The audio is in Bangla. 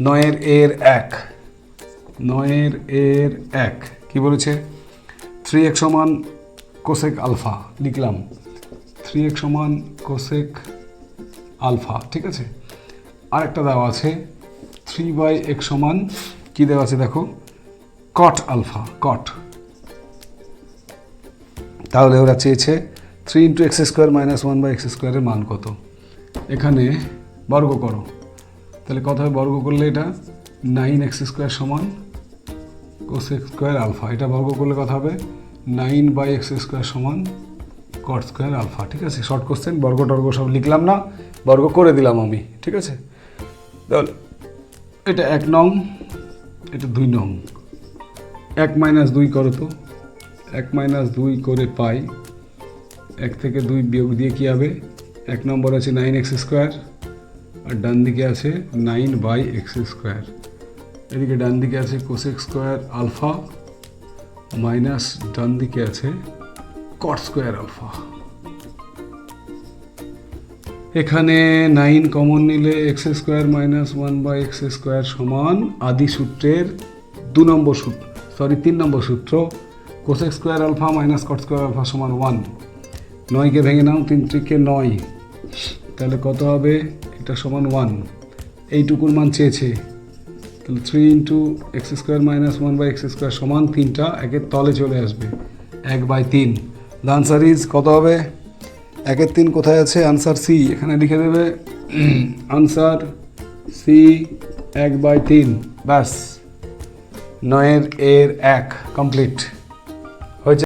নয়ের এর এক। নয়ের এর এক। কি বলেছে? থ্রি এক সমান কোসেক আলফা, লিখলাম। থ্রি এক সমান কোসেক আলফা, ঠিক আছে? আরেকটা দেওয়া আছে। থ্রি বাই এক সমান কি দেওয়া আছে দেখো? Cot alpha, cot. তাহলে ওরা চেয়েছে three into x square minus one by x স্কোয়ারের মান কত? এখানে বর্গ করো। তাহলে কত হবে বর্গ করলে এটা নাইন এক্স স্কোয়ার সমান কোস এক্স স্কোয়ার আলফা এটা বর্গ করলে কথা হবে নাইন বাই এক্স স্কোয়ার সমান কট স্কোয়ার আলফা ঠিক আছে? শর্ট কোশ্চেন বর্গ টর্গ সব লিখলাম না, বর্গ করে দিলাম আমি। ঠিক আছে? তাহলে এটা এক নং, এটা দুই নং। এক মাইনাস দুই করো তো। এক মাইনাস দুই করে পাই। এক থেকে দুই বিয়োগ দিয়ে কী হবে? এক নম্বর আছে নাইন এক্স স্কোয়ার আর ডান দিকে আছে নাইন বাই এক্স স্কোয়ার। এদিকে ডান দিকে আছে কোসেক স্কোয়ার আলফা, মাইনাস ডান দিকে আছে কট স্কোয়ার আলফা। এখানে নাইন কমন নিলে x square minus one by x square সমান আদি সূত্রের দু নম্বর সূত্র সরি তিন নম্বর সূত্র। Cosec square alpha minus cot square alpha সমান ওয়ান। নয়কে ভেঙে নাও, তিন ত্রিকে নয়। তাহলে কত হবে? এটা সমান ওয়ান এইটুকুর মান চেয়েছে। তাহলে three into x square minus one by x square সমান তিনটা, একের তলে চলে আসবে। এক বাই তিন। দ্য আনসার ইজ কত হবে? একের তিন কোথায় আছে? আনসার সি এখানে লিখে দেবে। আনসার সি এক বাই তিন। ব্যাস। নয়ের এর এক কমপ্লিট